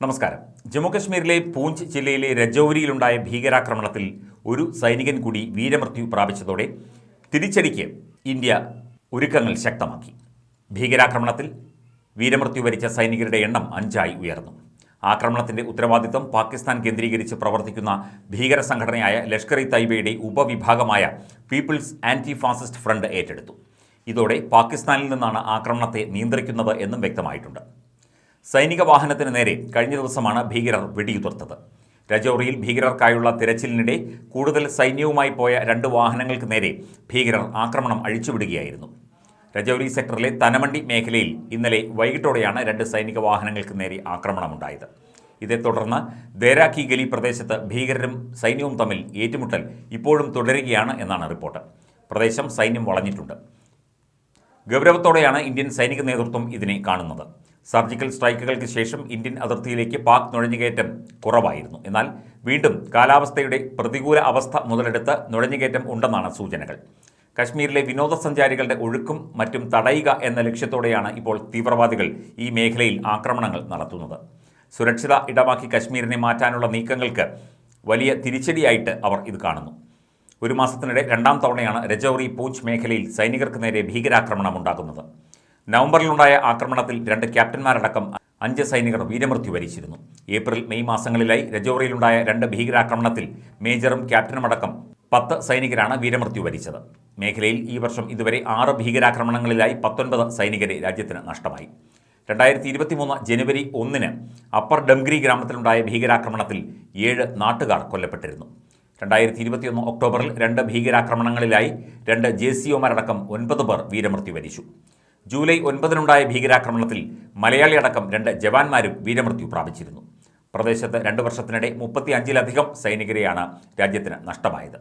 നമസ്കാരം. ജമ്മുകശ്മീരിലെ പൂഞ്ച് ജില്ലയിലെ രജൌരിയിലുണ്ടായ ഭീകരാക്രമണത്തിൽ ഒരു സൈനികൻ കൂടി വീരമൃത്യു പ്രാപിച്ചതോടെ തിരിച്ചടിക്ക് ഇന്ത്യ ഒരുക്കങ്ങൾ ശക്തമാക്കി. ഭീകരാക്രമണത്തിൽ വീരമൃത്യു വരിച്ച സൈനികരുടെ എണ്ണം അഞ്ചായി ഉയർന്നു. ആക്രമണത്തിന്റെ ഉത്തരവാദിത്തം പാകിസ്ഥാൻ കേന്ദ്രീകരിച്ച് പ്രവർത്തിക്കുന്ന ഭീകര സംഘടനയായ ലഷ്കർ ഇ തൈബയുടെ ഉപവിഭാഗമായ പീപ്പിൾസ് ആന്റി ഫാസിസ്റ്റ് ഫ്രണ്ട് ഏറ്റെടുത്തു. ഇതോടെ പാകിസ്ഥാനിൽ നിന്നാണ് ആക്രമണത്തെ നിയന്ത്രിക്കുന്നത് എന്നും വ്യക്തമായിട്ടുണ്ട്. സൈനിക വാഹനത്തിന് നേരെ കഴിഞ്ഞ ദിവസമാണ് ഭീകരർ വെടിയുതിർത്തത്. രജൌറിയിൽ ഭീകരർക്കായുള്ള തിരച്ചിലിനിടെ കൂടുതൽ സൈന്യവുമായി പോയ രണ്ട് വാഹനങ്ങൾക്ക് നേരെ ഭീകരർ ആക്രമണം അഴിച്ചുവിടുകയായിരുന്നു. രജൌരി സെക്ടറിലെ തനമണ്ടി മേഖലയിൽ ഇന്നലെ വൈകിട്ടോടെയാണ് രണ്ട് സൈനിക വാഹനങ്ങൾക്ക് നേരെ ആക്രമണമുണ്ടായത്. ഇതേ തുടർന്ന് ദേരാഖി ഗലി പ്രദേശത്ത് ഭീകരരും സൈന്യവും തമ്മിൽ ഏറ്റുമുട്ടൽ ഇപ്പോഴും തുടരുകയാണ് എന്നാണ് റിപ്പോർട്ട്. പ്രദേശം സൈന്യം വളഞ്ഞിട്ടുണ്ട്. ഗൗരവത്തോടെയാണ് ഇന്ത്യൻ സൈനിക നേതൃത്വം ഇതിനെ കാണുന്നത്. സർജിക്കൽ സ്ട്രൈക്കുകൾക്ക് ശേഷം ഇന്ത്യൻ അതിർത്തിയിലേക്ക് പാക് നുഴഞ്ഞുകയറ്റം കുറവായിരുന്നു. എന്നാൽ വീണ്ടും കാലാവസ്ഥയുടെ പ്രതികൂല അവസ്ഥ മുതലെടുത്ത് നുഴഞ്ഞുകയറ്റം ഉണ്ടെന്നാണ് സൂചനകൾ. കശ്മീരിലെ വിനോദസഞ്ചാരികളുടെ ഒഴുക്കും മറ്റും തടയുക എന്ന ലക്ഷ്യത്തോടെയാണ് ഇപ്പോൾ തീവ്രവാദികൾ ഈ മേഖലയിൽ ആക്രമണങ്ങൾ നടത്തുന്നത്. സുരക്ഷിത ഇടമാക്കി കശ്മീരിനെ മാറ്റാനുള്ള നീക്കങ്ങൾക്ക് വലിയ തിരിച്ചടിയായിട്ട് അവർ ഇത് കാണുന്നു. ഒരു മാസത്തിനിടെ രണ്ടാം തവണയാണ് രജൌറി പൂഞ്ച് മേഖലയിൽ സൈനികർക്ക് നേരെ ഭീകരാക്രമണം ഉണ്ടാകുന്നത്. നവംബറിലുണ്ടായ ആക്രമണത്തിൽ രണ്ട് ക്യാപ്റ്റന്മാരടക്കം അഞ്ച് സൈനികർ വീരമൃത്യു വരിച്ചിരുന്നു. ഏപ്രിൽ മെയ് മാസങ്ങളിലായി രജോറിയിലുണ്ടായ രണ്ട് ഭീകരാക്രമണത്തിൽ മേജറും ക്യാപ്റ്റനുമടക്കം പത്ത് സൈനികരാണ് വീരമൃത്യു വരിച്ചത്. മേഖലയിൽ ഈ വർഷം ഇതുവരെ ആറ് ഭീകരാക്രമണങ്ങളിലായി പത്തൊൻപത് സൈനികരെ രാജ്യത്തിന് നഷ്ടമായി. രണ്ടായിരത്തി ഇരുപത്തിമൂന്ന് ജനുവരി ഒന്നിന് അപ്പർ ഡംഗ്രി ഗ്രാമത്തിലുണ്ടായ ഭീകരാക്രമണത്തിൽ ഏഴ് നാട്ടുകാർ കൊല്ലപ്പെട്ടിരുന്നു. രണ്ടായിരത്തി ഇരുപത്തിയൊന്ന് ഒക്ടോബറിൽ രണ്ട് ഭീകരാക്രമണങ്ങളിലായി രണ്ട് ജെ സി ഒമാരടക്കം ഒൻപത് പേർ വീരമൃത്യു വരിച്ചു. ജൂലൈ ഒൻപതിനുണ്ടായ ഭീകരാക്രമണത്തിൽ മലയാളി അടക്കം രണ്ട് ജവാന്മാരും വീരമൃത്യു പ്രാപിച്ചിരുന്നു. പ്രദേശത്ത് രണ്ട് വർഷത്തിനിടെ മുപ്പത്തി അഞ്ചിലധികം സൈനികരെയാണ് രാജ്യത്തിന് നഷ്ടമായത്.